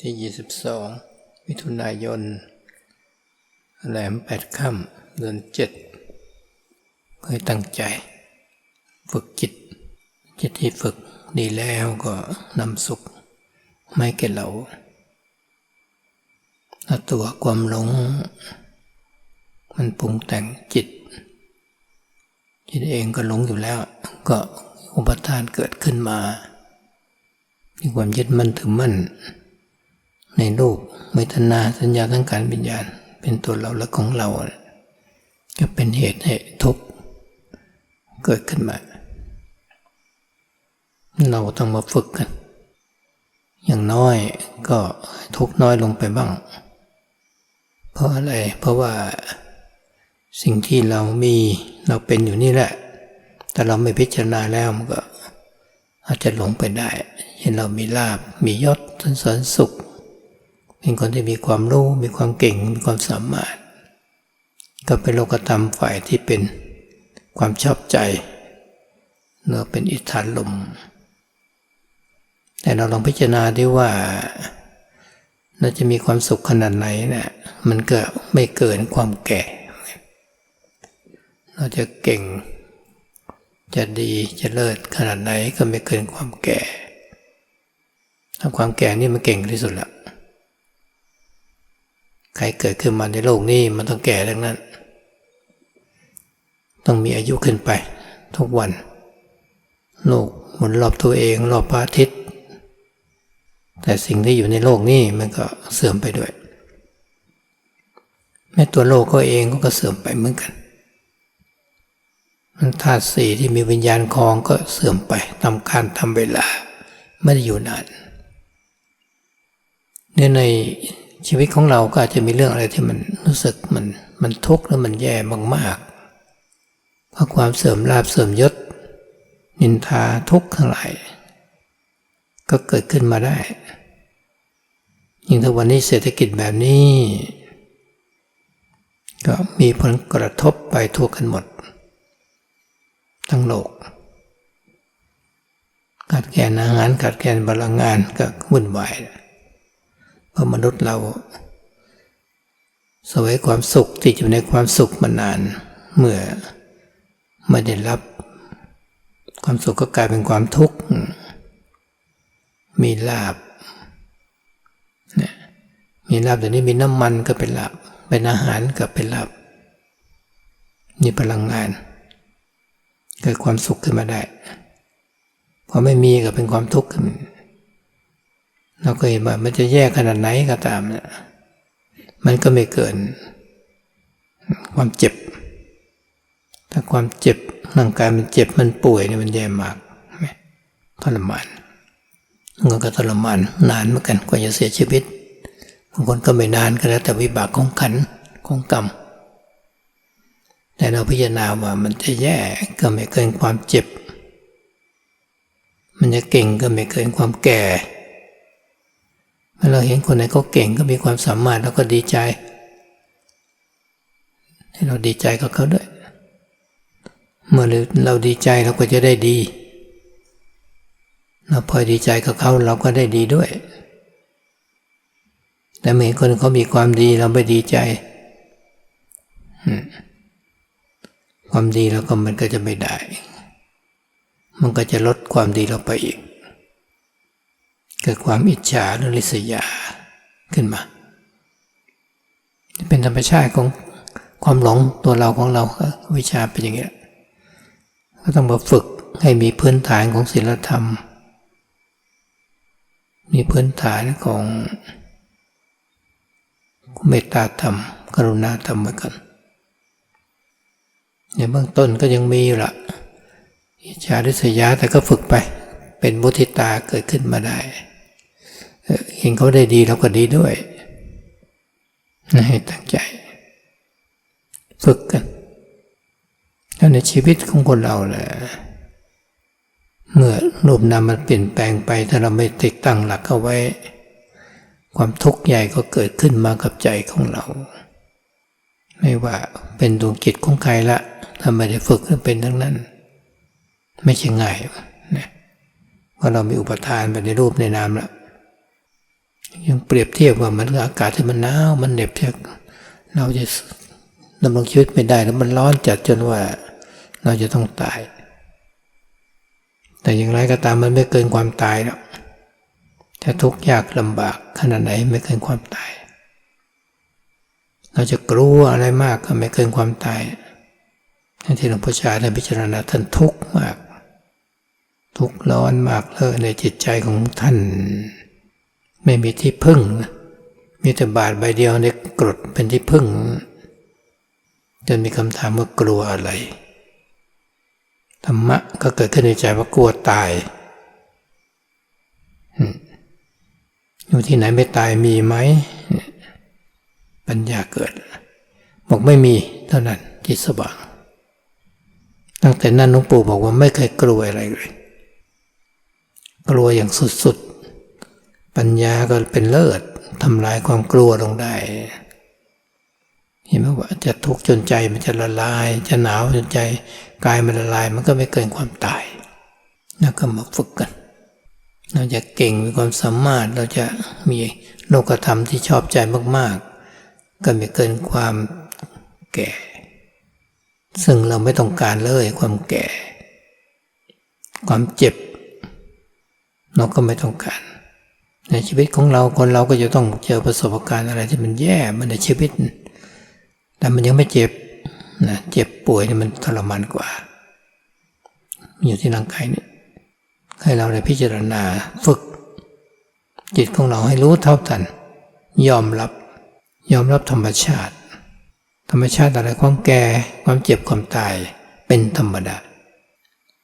ที่ 22 มิถุนายน แหลมแปดค่ำเดือนเจ็ดเพื่อตั้งใจ ฝึกจิต จิตที่ฝึกดีแล้วก็นำสุขไม่แก่เราถ้าตัวความหลง มันปรุงแต่งจิต จิตเองก็หลงอยู่แล้ว ก็อุปทานเกิดขึ้นมามีความยึดมั่นถือมั่น ในรูปเวทนาสัญญาทั้งการวิญญาณ เป็นตัวเราและของเรา ก็เป็นเหตุให้ทุกข์เกิดขึ้นมา เราต้องมาฝึกกัน อย่างน้อยก็ทุกข์น้อยลงไปบ้าง เพราะอะไร เพราะว่าสิ่งที่เรามีเราเป็นอยู่นี่แหละ แต่เราไม่พิจารณาแล้วมันก็อาจจะหลงไปได้ เห็นเรามีลาบมียศสันเสริญสุข เป็นคนที่มีความรู้ มีความเก่ง มีความสามารถ ก็เป็นโลกธรรมฝ่ายที่เป็นความชอบใจเนื้อเป็นอิทธานลม แต่เราลองพิจารณาดีว่าเราจะมีความสุขขนาดไหนเนะี่ยมันเก็ไม่เกินความแก่ เราจะเก่ง จะดีจะเลิศขนาดไหนก็ไม่เกินความแก่ถ้าความแก่นี่มันเก่งที่สุดแล้ว ใครเกิดขึ้นมาในโลกนี้มันต้องแก่ทั้งนั้น ต้องมีอายุขึ้นไป ทุกวัน โลกหมุนรอบตัวเองรอบพระอาทิตย์ แต่สิ่งที่อยู่ในโลกนี้มันก็เสื่อมไปด้วย แม้ตัวโลกก็เองก็เสื่อมไปเหมือนกันมันธาตุสี่ที่มีวิญญาณคลองก็เสื่อมไปทำการทำเวลาไม่ได้อยู่นานเนี่ยใน ชีวิตของเราก็อาจจะมีเรื่องอะไรที่มันรู้สึกมันมันทุกข์แล้วมันแย่มากๆเพราะความเสื่อมลาบเสื่อมยศ นินทาทุกข์ทั้งหลายก็เกิดขึ้นมาได้ ยิ่งถ้าวันนี้เศรษฐกิจแบบนี้ ก็มีผลกระทบไปทั่วกันหมด ทั้งโลกขาดแคลนอาหารขาดแคลนพลังงานก็วุ่นวายเพ ราะมนุษย์เราสวยความสุขติดอยู่ในความสุขมานาน เมื่อไม่ได้รับ ความสุขก็กลายเป็นความทุกข์มีลาบเนี่ยมีลาบแต่นี้มีน้ำมันก็เป็นลาบเป็นอาหารก็เป็นลาบมีพลังงาน เกิดความสุขขึ้นมาได้พอไม่มีก็เป็นความทุกข์ขึ้น เราเห็นว่ามันจะแย่ขนาดไหนก็ตามเนี่ยมันก็ไม่เกิน ความเจ็บ ถ้าความเจ็บร่างกายมันเจ็บมันป่วยเนี่ยมันแย่มากทรมานมันก็ทรมานนานเหมือนกันกว่าจะเสียชีวิตบางคนก็ไม่นานก็แล้วแต่วิบากของขันของกรรมแต่เราพิจารณาว่ามันจะแย่ก็ไม่เกินความเจ็บ มันจะเก่งก็ไม่เกินความแก่ เมื่อเราเห็นคนไหนเขาเก่งก็มีความสามารถเราก็ดีใจ ให้เราดีใจกับเขาด้วย เมื่อเราดีใจเราก็จะได้ดี เราพอดีใจกับเขาเราก็ได้ดีด้วย แต่เมื่อคนเขามีความดีเราไม่ดีใจความดีเราก็มันก็จะไม่ได้ มันก็จะลดความดีเราไปอีก เกิดความอิจฉาหรือริษยาขึ้นมา เป็นธรรมชาติของความหลงตัวเราของเราวิชาเป็นอย่างนี้ยก็ต้องมาฝึกให้มีพื้นฐานของศีลธรรม มีพื้นฐานของเมตตาธรรม กรุณาธรรมไว้กันในเบื้องต้นก็ยังมีอยู่ละอิจฉาริษยาแต่ก็ฝึกไป เป็นมุทิตาเกิดขึ้นมาได้ เห็นเขาได้ดีเราก็ดีด้วยให้ตั้งใจ ฝึกกันแล้วในชีวิตของคนเราแหละเมื่อรูปนามมันเปลี่ยนแปลงไป ถ้าเราไม่ติดตั้งหลักเอาไว้ ความทุกข์ใหญ่ก็เกิดขึ้นมากับใจของเรา ไม่ว่าเป็นดวงจิตของใครละถ้าไม่ได้ฝึกเป็นทั้งนั้น ไม่ใช่ง่ายนะเพราะเรามีอุปทานไปในรูปในนามแล้ว ยังเปรียบเทียบว่ามันอากาศที่มันหนาวมันเหน็บเทียเราจะดำรงชีวิตไม่ได้แล้วมันร้อนจัดจนว่าเราจะต้องตาย แต่อย่างไรก็ตามมันไม่เกินความตายหรอกจะทุกข์ยากลำบากขนาดไหนไม่เกินความตาย เราจะกลัวอะไรมากก็ไม่เกินความตายที่หลวงพ่อชาได้พิจารณาท่านทุกข์มาก ทุกข์ร้อนมากเลยในจิตใจของท่าน ไม่มีที่พึ่ง มีแต่บาทใบเดียวในกรดเป็นที่พึ่ง จนมีคำถามว่ากลัวอะไร ธรรมะก็เกิดขึ้นในใจว่ากลัวตาย อยู่ที่ไหนไม่ตายมีไหม ปัญญาเกิด บอกไม่มีเท่านั้นจิตสว่าง ตั้งแต่นั้นหลวงปู่บอกว่าไม่เคยกลัวอะไรเลย กลัวอย่างสุด ปัญญาก็เป็นเลิศทำลายความกลัวลงได้ เห็นไหมว่าจะทุกข์จนใจมันจะละลาย จะหนาวจนใจกายมันละลาย มันก็ไม่เกินความตาย แล้วก็มาฝึกกัน เราจะเก่งมีความสามารถเราจะมีโลกธรรมที่ชอบใจมาก ๆ ก็ไม่เกินความแก่ ซึ่งเราไม่ต้องการเลยความแก่ ความเจ็บ เราก็ไม่ต้องการ ในชีวิตของเราคนเราก็จะต้องเจอประสบการณ์อะไรที่มันแย่มันในชีวิต แต่มันยังไม่เจ็บนะเจ็บป่วยนี่มันทรมานกว่า อยู่ที่ร่างกายนี่ให้เราได้พิจารณาฝึก จิตของเราให้รู้เท่าทัน ยอมรับ ยอมรับธรรมชาติ ธรรมชาติอะไรความแก่ความเจ็บความตายเป็นธรรมดา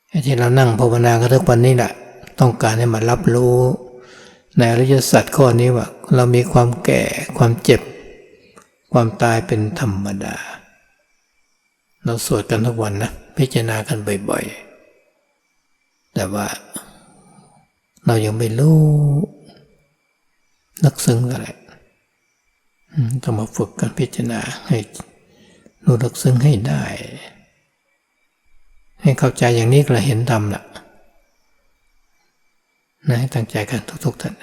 ไอ้ที่เรานั่งภาวนากันทุกวันนี้แหละต้องการให้มารับรู้ ในอริยสัจข้อนี้ว่า เรามีความแก่ความเจ็บ ความตายเป็นธรรมดา เราสวดกันทุกวันนะ พิจารณากันบ่อยๆ แต่ว่า เรายังไม่รู้ลึกซึ้งอะไรต้องมาฝึกกันพิจารณาให้รู้ลึกซึ้งให้ได้ ให้เข้าใจอย่างนี้ก็เห็นธรรมละ นะให้ตั้งใจกันทุกๆท่าน